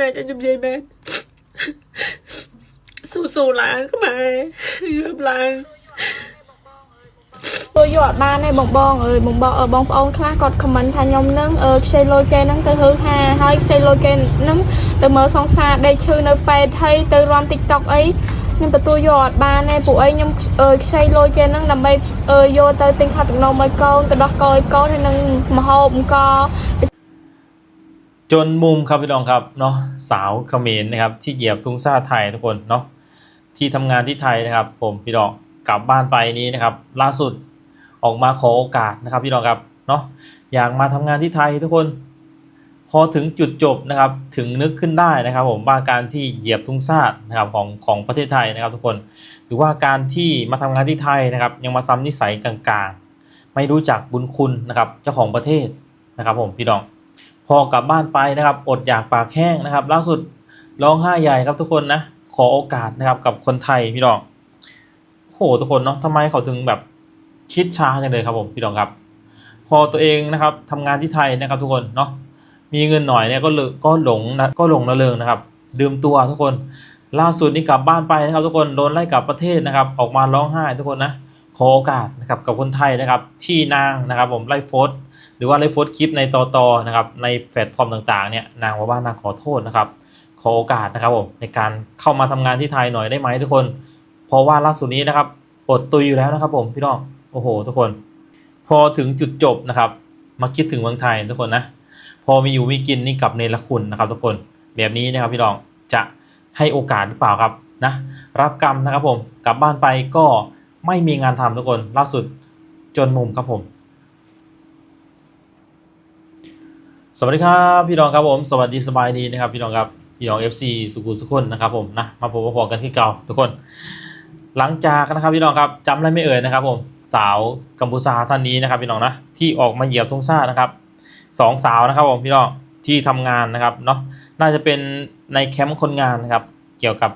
ណែខ្ញុំនិយាយមែនស៊ូស៊ូឡើងខ្មែរយឺបឡើងពួកយកអត់បានទេបងបងអើយបងបងអើបងប្អូនខ្លះគាត់ខមមិនថាខ្ញុំនឹងអើខ្ចីលុយគេនឹងទៅហឺហាហើយខ្ចីលុយគេនឹងទៅមើលសង្សារដេកឈឺនៅពេទ្យហើយទៅរំ TikTok អីខ្ញុំទទួលយកអត់បានទេពួកឯងខ្ញុំខ្ចីលុយគេនឹងដើម្បីយកទៅទិញខោតំណងឲ្យកូនទៅដោះកោឲ្យកូនហើយនឹងមហូបអង្គ จนมุมครับพี่น้องครับเนาะสาวเขมรนะครับ ที่เหยียบทุงชาติไทยทุกคนเนาะที่ทำงานที่ไทยนะครับ ผมพี่น้องกลับบ้านไปนี้นะครับ ล่าสุดออกมาขอโอกาสนะครับ พี่น้องครับเนาะอยากมาทำงานที่ไทยทุกคน พอถึงจุดจบนะครับ ถึงนึกขึ้นได้นะครับ ผมว่าการที่เหยียบทุงชาตินะครับของของประเทศไทยนะครับ ทุกคน หรือว่าการที่มาทำงานที่ไทยนะครับ ยังมาซ้ำนิสัยกลางๆ ไม่รู้จักบุญคุณนะครับ เจ้าของประเทศนะครับ ผมพี่น้อง พอกลับบ้านไปนะครับอดอยากปากแห้งนะครับ ล่าสุดร้องไห้ใหญ่ครับทุกคนนะขอโอกาสนะครับกับคนไทยพี่น้องโหทุกคนเนาะทำไมเขาถึงแบบคิดช้าจังเลยครับผมพี่น้องครับ พอตัวเองนะครับทำงานที่ไทยนะครับทุกคนเนาะมีเงินหน่อยเนี่ยก็เลก็หลงนะก็หลงระเริงนะครับดื่มตัวทุกคน ล่าสุดนี่กลับบ้านไปนะครับ ทุกคนโดนไล่กลับประเทศนะครับ ออกมาร้องไห้ทุกคนนะขอโอกาสนะครับกับคนไทยนะครับ ที่นางนะครับ ผมไล่โฟส หรือว่าไลฟ์โฟสคลิปในตอตอนะครับในแพลตฟอร์มต่างๆเนี่ยนางบอกว่านางขอโทษนะครับขอโอกาสนะครับผมในการเข้ามาทำงานที่ไทยหน่อยได้ไหมทุกคน เพราะว่าล่าสุดนี้นะครับอดตุยอยู่แล้วนะครับผมพี่น้องโอ้โห ทุกคน พอถึงจุดจบนะครับ มาคิดถึงเมืองไทยทุกคนนะพอมีอยู่มีกินนี่กลับเนรคุณนะครับ ทุกคนแบบนี้นะครับพี่น้องจะให้โอกาสหรือเปล่าครับนะรับกรรมนะครับผมกลับบ้านไปก็ไม่มีงานทำทุกคนล่าสุดจนมุมครับผม สวัสดีครับพี่น้องครับผมสวัสดีสบายดีนะครับพี่น้องครับพี่น้อง FC สุขุมสุขคนนะครับผมนะมาพบมาพอกันที่เก่าทุกคน หลังจากนะครับพี่น้องครับจำอะไรไม่เอ่ยนะครับผมสาวกัมพูชาท่านนี้นะครับพี่น้องนะที่ออกมาเหยียบธงชาตินะครับสองสาวนะครับผมพี่น้องที่ทำงานนะครับเนาะน่าจะเป็นในแคมป์คนงานนะครับเกี่ยวกับ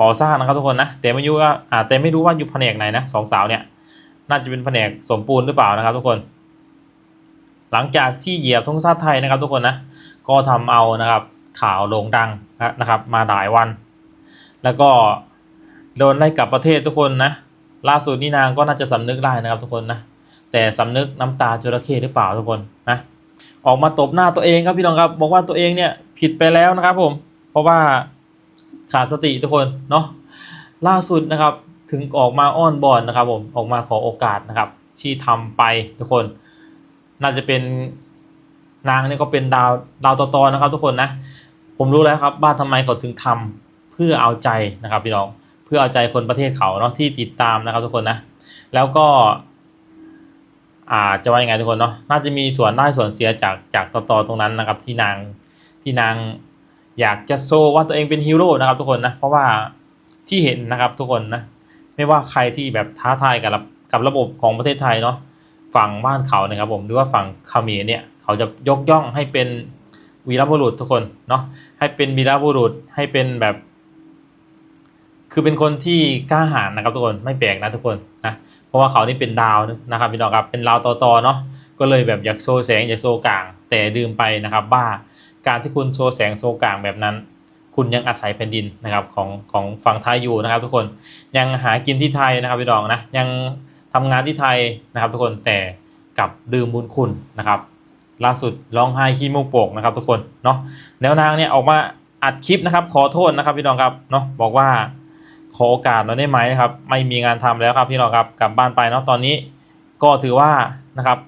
ก่อสร้างนะครับทุกคนนะแต่ไม่รู้ว่าอ่าแต่ไม่รู้ว่าอยู่แผนกไหนนะสองสาวเนี่ยน่าจะเป็นแผนกสมปูนหรือเปล่านะครับทุกคน หลังจากที่เหยียบธงชาติไทยนะครับทุกคนนะก็ทำเอานะครับข่าวโด่งดังนะครับมาหลายวัน แล้วก็โดนไล่กลับประเทศทุกคนนะล่าสุดนี่นางก็น่าจะสำนึกได้นะครับทุกคนนะแต่สำนึกน้ำตาจระเข้หรือเปล่าทุกคนนะออกมาตบหน้าตัวเองครับพี่น้องครับบอกว่าตัวเองเนี่ยผิดไปแล้วนะครับผม เพราะว่าขาดสติทุกคนเนาะล่าสุดนะครับถึงออกมาอ้อนบอนนะครับผมออกมาขอโอกาสนะครับที่ทำไปทุกคน น่าจะเป็นนางนี่ก็เป็นดาวดาวต่อๆนะครับ ทุกคนนะ ผมรู้แล้วครับว่าทำไมเขาถึงทำเพื่อเอาใจนะครับพี่น้องเพื่อเอาใจคนประเทศเขาเนาะที่ติดตามนะครับ ทุกคนนะ แล้วก็อาจะว่ายังไงทุกคนเนาะน่าจะมีส่วนได้ส่วนเสียจากจากต่อๆตรงนั้นนะครับ ที่นางที่นางอยากจะโซว่าตัวเองเป็นฮีโร่นะครับ ทุกคนนะเพราะว่าที่เห็นนะครับทุกคนนะไม่ว่าใครที่แบบท้าทายกับกับระบบของประเทศไทยเนาะ ฝั่งบ้านเขานะครับ ผมหรือว่าฝั่งเขมรเนี่ยเขาจะยกย่องให้เป็นวีรบุรุษทุกคนเนาะให้เป็นวีรบุรุษให้เป็นแบบ คือเป็นคนที่กล้าหาญนะครับทุกคนไม่แปลกนะทุกคนนะเพราะว่าเขานี่เป็นดาวนะครับพี่น้องครับเป็นดาวต่อๆเนาะก็เลยแบบอยากโชว์แสงอยากโชว์กลาง แต่ดื่มไปนะครับบ้าการที่คุณโชว์แสงโชว์กลางแบบนั้น คุณยังอาศัยแผ่นดินนะครับของของฝั่งไทยอยู่นะครับ ทุกคนยังหากินที่ไทยนะครับพี่น้องนะยัง ทำงานที่ไทยนะครับ ทุกคนแต่กับดื่มบุญคุณนะครับล่าสุดร้องไห้ขี้มูกโป่งนะครับ ทุกคนเนาะแล้วนางเนี่ยออกมาอัดคลิปนะครับ ขอโทษนะครับพี่น้องครับเนาะบอกว่าขอโอกาสหน่อยได้ไหมนะครับ ไม่มีงานทำแล้วครับพี่น้องครับกลับบ้านไปเนาะตอนนี้ก็ถือว่านะครับ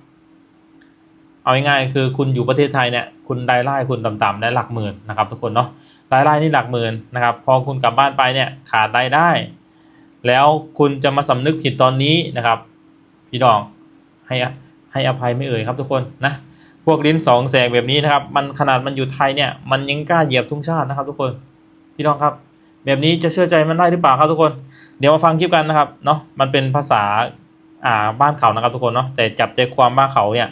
เอาง่ายๆคือคุณอยู่ประเทศไทยเนี่ยคุณรายได้คุณต่ำๆได้หลักหมื่นนะครับ ทุกคนเนาะรายได้นี่หลักหมื่นนะครับ พอคุณกลับบ้านไปเนี่ยขาดรายได้ แล้วคุณจะมาสำนึกผิดตอนนี้นะครับ พี่น้องให้ให้อภัยไม่เอ่ยครับทุกคนนะพวกลิ้นสองแสกแบบนี้นะครับ มันขนาดมันอยู่ไทยเนี่ยมันยังกล้าเหยียบทุ่งชาตินะครับ ทุกคนพี่น้องครับ แบบนี้จะเชื่อใจมันได้หรือเปล่าครับทุกคน เดี๋ยวมาฟังคลิปกันนะครับเนาะมันเป็นภาษาอ่าบ้านเขานะครับทุกคนเนาะแต่จับใจความว่านเขาเนี่ย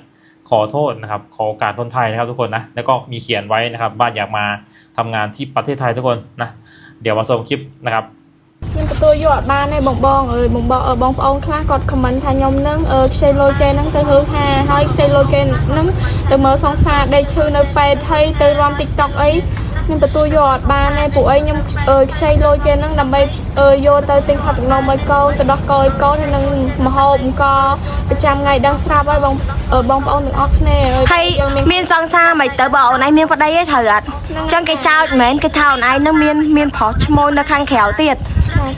ขอโทษนะครับ ขอโอกาสคนไทยนะครับทุกคนนะแล้วก็มีเขียนไว้นะครับว่าอยากมาทำงานที่ประเทศไทยทุกคนนะเดี๋ยวมาชมคลิปนะครับ nhưng mà ទទួលយកអត់បានទេបងបងអើយបងបងអឺបងប្អូនខ្លះគាត់ខមមិនថាខ្ញុំនឹងអឺខ្ចីលុយគេនឹងទៅហឺហាហើយខ្ចីលុយគេនឹងទៅមើលសង្សារដេកឈឺនៅពេទ្យហើយទៅរំ TikTok អីខ្ញុំទទួលយកអត់បានទេពួកអីខ្ញុំអឺខ្ចីលុយគេនឹងដើម្បីអឺយកទៅទិញខាត់ទំនំឲ្យកូនទៅដោះកោឲ្យកូនហើយនឹងមហូបអង្គប្រចាំថ្ងៃដឹងស្រាប់ហើយបងអឺបងប្អូនទាំងអស់គ្នាអើហើយយើងមានមានសង្សារមិនទៅបងអូនឯងមានប្តីទេត្រូវអត់អញ្ចឹងគេចោចមិនមែនគេថាអូនឯងនឹងមានមានប្រុសឈ្មោះនៅខាងក្រៅទៀត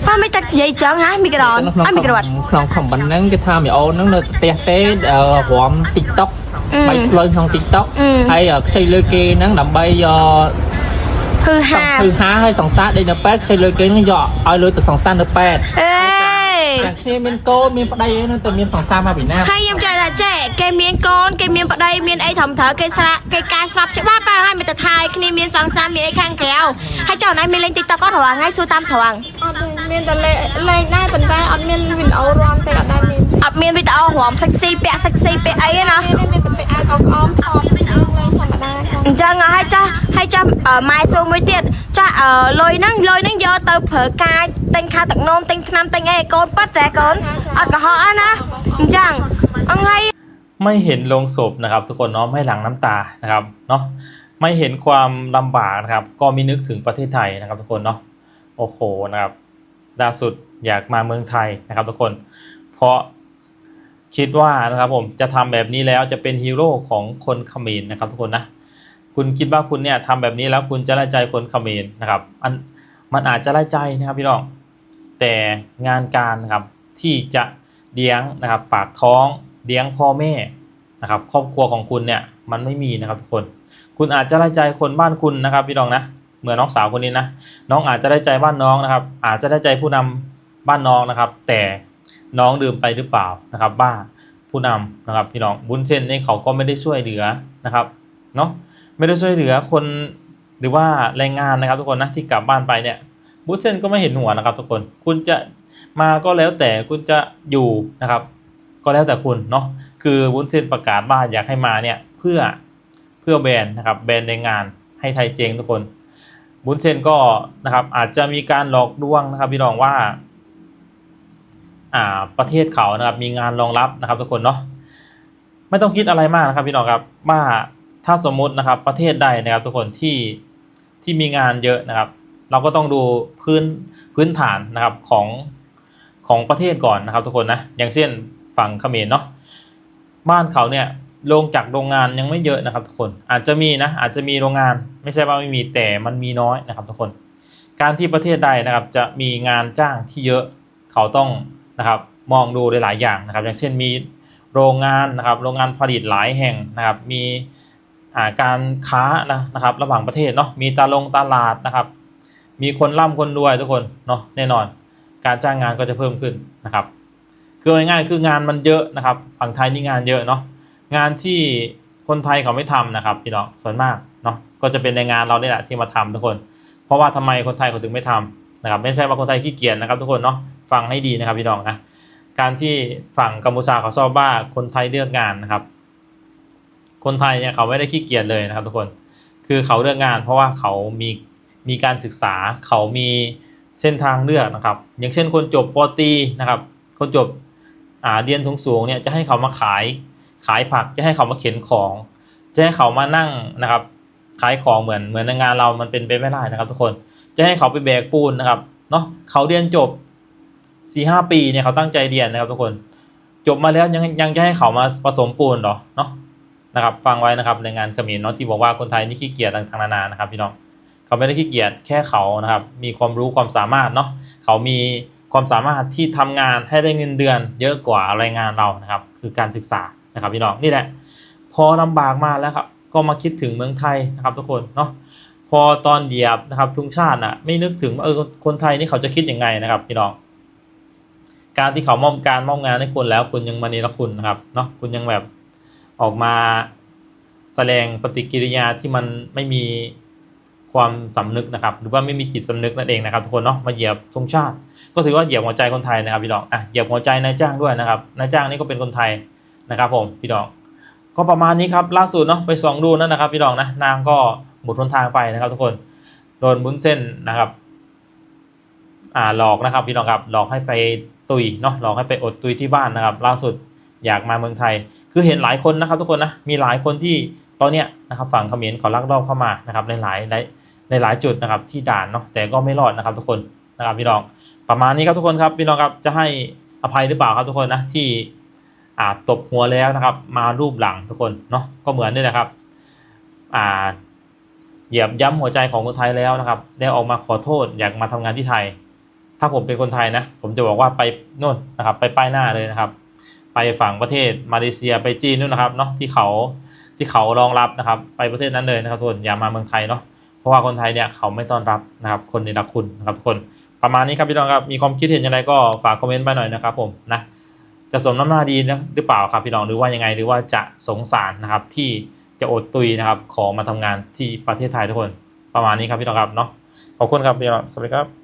តែមិនទឹកនិយាយអញ្ចឹងហ៎មីក្រូនអត់មីក្រូនក្នុងខមមិនហ្នឹងគេថាមីអូនហ្នឹងនៅផ្ទះទេអឺរំ TikTok អឺបាយស្លូវក្នុង TikTok អឺហើយខ្ចីលើគេហ្នឹងដើម្បីយកគឺហាគឺហាឲ្យសង្សារដេកនៅពេទ្យខ្ចីលើគេហ្នឹងយកឲ្យលុយទៅសង្សារនៅពេទ្យ អេតែគ្នាមានកូនមានប្តីអីហ្នឹងតែមានសង្សារមកពីណាហើយខ្ញុំចង់ថាចេះគេមានកូនគេមានប្តីមានអីត្រឹមត្រូវគេស្រាក់គេកែស្រាប់ច្បាស់ប៉ាហើយមិនទៅថាយគ្នាមានសង្សារមានអីខាងក្រៅហើយចុះអូនឯងមានលេង TikTok អត់រាល់ថ្ងៃសួរតាមត្រង់អត់ទេមានតែលេលេងដែរប៉ុន្តែអត់មានវីដេអូរាំទេអត់ដែរមានអត់មានវីដេអូរំសិចស៊ីពាក់សិចស៊ីពាក់អីទេណាមានមានតែពាក់អាវកោក្អមថតលេងធម្មតាផងអញ្ចឹងហើយចាស់ ហើយចាស់អឺម៉ែសួរមួយទៀតចាស់អឺលុយហ្នឹងលុយហ្នឹងយកទៅប្រើការទិញខាទឹកនោមទិញថ្នាំទិញអីឲ្យកូនប៉ាត់តែកូនអត់កុហកអស់ណាអញ្ចឹងអង្ហើយ ไม่เห็นโลงศพนะครับ ทุกคนเนาะไม่หลั่งน้ำตานะครับเนาะไม่เห็นความลำบากนะครับ ก็มีนึกถึงประเทศไทยนะครับ ทุกคนเนาะโอ้โหนะครับล่าสุดอยากมาเมืองไทยนะครับ ทุกคน เพราะคิดว่านะครับผมจะทำแบบนี้แล้วจะเป็นฮีโร่ของคนเขมรนะครับ ทุกคนนะ คุณคิดว่าคุณเนี่ยทำแบบนี้แล้วคุณจะไล่ใจคนเขมรนะครับอันมันอาจจะไล่ใจนะครับพี่น้องแต่งานการนะครับที่จะเลี้ยงนะครับปากท้องเลี้ยงพ่อแม่นะครับครอบครัวของคุณเนี่ยมันไม่มีนะครับทุกคน คุณอาจจะได้ใจคนบ้านคุณนะครับพี่น้องนะเหมือนน้องสาวคนนี้นะน้องอาจจะได้ใจบ้านน้องนะครับ อาจจะได้ใจผู้นำบ้านน้องนะครับ แต่น้องดื่มไปหรือเปล่านะครับบ้าผู้นำนะครับพี่น้องบุญเส้นนี่เขาก็ไม่ได้ช่วยเหลือนะครับเนาะ ไม่ได้ช่วยเหลือคนหรือว่าแรงงานนะครับทุกคนนะที่กลับบ้านไปเนี่ยบุญเส้นก็ไม่เห็นหัวนะครับทุกคนคุณจะมาก็แล้วแต่คุณจะอยู่นะครับ ก็แล้วแต่คุณเนาะคือวุ้นเส้นประกาศว่าอยากให้มาเนี่ยเพื่อเพื่อแบรนด์นะครับแบรนด์ในงานให้ไทยเจงทุกคนวุ้นเส้นก็นะครับอาจจะมีการหลอกลวงนะครับพี่น้องว่าอ่าประเทศเขานะครับมีงานรองรับนะครับทุกคนเนาะไม่ต้องคิดอะไรมากนะครับพี่น้องครับว่า ถ้าสมมุตินะครับประเทศใดนะครับทุกคนที่ที่มีงานเยอะนะครับ เราก็ต้องดูพื้นพื้นฐานนะครับของของประเทศก่อนนะครับ ทุกคนนะอย่างเช่นฝั่งเขมรเนาะบ้านเขาเนี่ยโรงจากโรงงานยังไม่เยอะนะครับ ทุกคนอาจจะมีนะอาจจะมีโรงงานไม่ใช่ว่าไม่มีแต่มันมีน้อยนะครับ ทุกคน การที่ประเทศใดนะครับจะมีงานจ้างที่เยอะเขาต้องนะครับมองดูหลายๆอย่างนะครับ อย่างเช่นมีโรงงานนะครับ โรงงานผลิตหลายแห่งนะครับ มี การค้านะนะครับระหว่างประเทศเนาะมีตาลงตลาดนะครับ มีคนร่ำคนรวยทุกคนเนาะแน่นอน การจ้างงานก็จะเพิ่มขึ้นนะครับคือง่ายๆคืองานมันเยอะนะครับ ฝั่งไทยนี่งานเยอะเนาะงานที่คนไทยเขาไม่ทำนะครับพี่น้องส่วนมากเนาะก็จะเป็นในงานเราเนี่ยแหละที่มาทำทุกคน เพราะว่าทำไมคนไทยเขาถึงไม่ทำนะครับไม่ใช่ว่าคนไทยขี้เกียจนะครับ ทุกคนเนาะฟังให้ดีนะครับพี่น้องนะการที่ฝั่งกัมพูชาเขาชอบว่าคนไทยเลือกงานนะครับ คนไทยเนี่ยเขาไม่ได้ขี้เกียจเลยนะครับทุกคน คือเขาเลือกงาน เพราะว่าเขามีมีการศึกษา เขามีเส้นทางเลือกนะครับ อย่างเช่นคนจบปตีนะครับ คนจบอ่าเรียนสูงๆเนี่ยจะให้เขามาขายขายผักจะให้เขามาเข็นของ จะให้เขามานั่งนะครับ ขายของเหมือนเหมือนในงานเรามันเป็นไปไม่ได้นะครับ ทุกคน จะให้เขาไปแบกปูนนะครับ เนาะเขาเรียนจบสี่ห้าปีเนี่ยเขาตั้งใจเรียนนะครับทุกคน จบมาแล้วยังยังจะให้เขามาผสมปูนเหรอ เนาะ นะครับฟังไว้นะครับในงานเขมรเนาะที่บอกว่าคนไทยนี่ขี้เกียจต่างๆนานานะครับพี่น้องเขาไม่ได้ขี้เกียจแค่เขานะครับมีความรู้ความสามารถเนาะเขามีความสามารถที่ทำงานให้ได้เงินเดือน เยอะกว่าแรงงานเรานะครับคือการศึกษานะครับพี่น้องนี่แหละพอลำบากมาแล้วครับก็มาคิดถึงเมืองไทยนะครับทุกคนเนาะพอตอนเหยียบนะครับทุงชาติอะไม่นึกถึงว่าเออคนไทยนี่เขาจะคิดยังไงนะครับพี่น้องการที่เขามอบการมอบงานให้คุณแล้วคุณยังมาเนรคุณนะครับเนาะคุณยังแบบ ออกมาแสดงปฏิกิริยาที่มันไม่มีความสำนึกนะครับ หรือว่าไม่มีจิตสำนึกนั่นเองนะครับทุกคนเนาะมาเหยียบธงชาติ ก็ถือว่าเหยียบหัวใจคนไทยนะครับพี่น้องอะเหยียบหัวใจนายจ้างด้วยนะครับนายจ้างนี่ก็เป็นคนไทยนะครับ ผมพี่น้องก็ประมาณนี้ครับล่าสุดเนาะไปส่องดูนั่นนะครับ พี่น้องนะนางก็หมดทนทางไปนะครับ ทุกคนโดนบุ้นเส้นนะครับอ่าหลอกนะครับ พี่น้องครับหลอกให้ไปตุยเนาะหลอกให้ไปอดตุยที่บ้านนะครับ ล่าสุดอยากมาเมืองไทย คือเห็นหลายคนนะครับทุกคนนะมีหลายคนที่ตอนเนี้ยนะครับฝั่งเขมรเขาลักลอบเข้ามานะครับในหลายในในหลายจุดนะครับที่ด่านเนาะแต่ก็ไม่รอดนะครับทุกคนนะครับพี่น้องประมาณนี้ครับทุกคนครับพี่น้องครับจะให้อภัยหรือเปล่าครับทุกคนนะที่อ่าตบหัวแล้วนะครับ มารูปหลังทุกคนเนาะก็เหมือนนี่แหละครับอ่าเหยียบย้ำหัวใจของคนไทยแล้วนะครับ ได้ออกมาขอโทษอยากมาทำงานที่ไทย ถ้าผมเป็นคนไทยนะ ผมจะบอกว่าไปโน่นนะครับ ไปป้ายหน้าเลยนะครับ ไปฝั่งประเทศมาเลเซียไปจีนนู่นนะครับเนาะที่เขาที่เขารองรับนะครับ ไปประเทศนั้นเลยนะครับทุกคนอย่ามาเมืองไทยเนาะเพราะว่าคนไทยเนี่ยเขาไม่ต้อนรับนะครับคนในรักคุณนะครับทุกคนประมาณนี้ครับพี่น้องครับมีความคิดเห็นยังไงก็ฝากคอมเมนต์ไปหน่อยนะครับผมนะจะสมน้ำหน้าดีนะหรือเปล่าครับพี่น้องหรือว่ายังไงหรือว่าจะสงสารนะครับที่จะอดตุยนะครับขอมาทำงานที่ประเทศไทยทุกคน ประมาณนี้ครับพี่น้องครับเนาะขอบคุณครับพี่น้องสวัสดีครับ